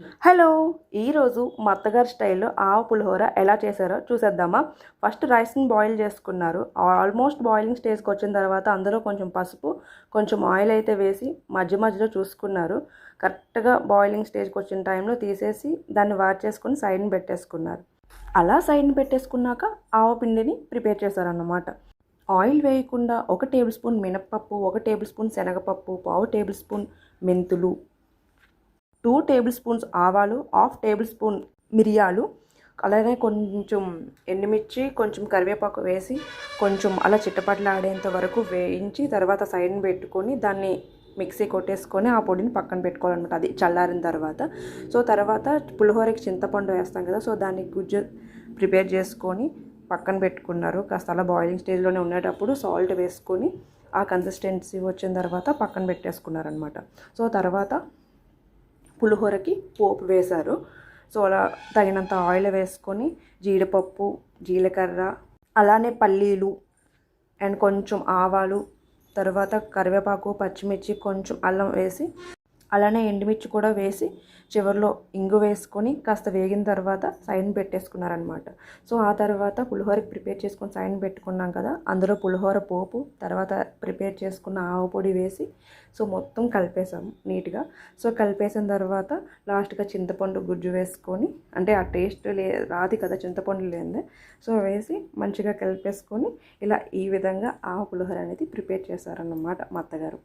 Hello ఈరోజు మా అత్తగారి స్టైల్లో ఆవు పులిహోర ఎలా చేశారో చూసేద్దామా? ఫస్ట్ రైస్ని బాయిల్ చేసుకున్నారు. ఆల్మోస్ట్ బాయిలింగ్ స్టేజ్కి వచ్చిన తర్వాత అందులో కొంచెం పసుపు కొంచెం ఆయిల్ అయితే వేసి మధ్య మధ్యలో చూసుకున్నారు. కరెక్ట్గా బాయిలింగ్ స్టేజ్కి వచ్చిన టైంలో తీసేసి దాన్ని వాచ్ చేసుకుని సైడ్ని పెట్టేసుకున్నారు. అలా సైడ్ని పెట్టేసుకున్నాక ఆవ పిండిని ప్రిపేర్ చేశారన్నమాట. ఆయిల్ వేయకుండా ఒక టేబుల్ స్పూన్ మినప్పప్పు ఒక టేబుల్ స్పూన్ శనగపప్పు పావు టేబుల్ స్పూన్ మెంతులు టూ టేబుల్ స్పూన్స్ ఆవాలు హాఫ్ టేబుల్ స్పూన్ మిరియాలు అలాగే కొంచెం ఎండుమిర్చి కొంచెం కరివేపాకు వేసి కొంచెం అలా చిట్టపట్లాడేంత వరకు వేయించి తర్వాత సైడ్ని పెట్టుకొని దాన్ని మిక్సీ కొట్టేసుకొని ఆ పొడిని పక్కన పెట్టుకోవాలన్నమాట. అది చల్లారిన తర్వాత. సో తర్వాత పులిహోరకి చింతపండు వేస్తాం కదా సో దాన్ని గుజ్జు ప్రిపేర్ చేసుకొని పక్కన పెట్టుకున్నారు. కాస్త అలా బాయిలింగ్ స్టేజ్లోనే ఉండేటప్పుడు సాల్ట్ వేసుకొని ఆ కన్సిస్టెన్సీ వచ్చిన తర్వాత పక్కన పెట్టేసుకున్నారనమాట సో తర్వాత పులిహోరకి పోపు వేశారు. సో అలా తగినంత ఆయిల్ వేసుకొని జీడిపప్పు జీలకర్ర అలానే పల్లీలు అండ్ కొంచెం ఆవాలు తర్వాత కరివేపాకు పచ్చిమిర్చి కొంచెం అల్లం వేసి అలానే ఎండుమిర్చి కూడా వేసి చివరిలో ఇంగు వేసుకొని కాస్త వేగిన తర్వాత సైడ్ పెట్టేసుకున్నారనమాట సో ఆ తర్వాత పులిహోరకి ప్రిపేర్ చేసుకొని సైడ్ పెట్టుకున్నాం కదా అందులో పులిహోర పోపు తర్వాత ప్రిపేర్ చేసుకున్న ఆవు పొడి వేసి సో మొత్తం కలిపేసాము నీట్గా. సో కలిపేసిన తర్వాత లాస్ట్గా చింతపండు గుజ్జు వేసుకొని అంటే ఆ టేస్ట్ లే రాదు కదా చింతపండు లేదే సో వేసి మంచిగా కలిపేసుకొని ఇలా ఈ విధంగా ఆవు పులిహోర అనేది ప్రిపేర్ చేశారన్నమాట మా అత్తగారు.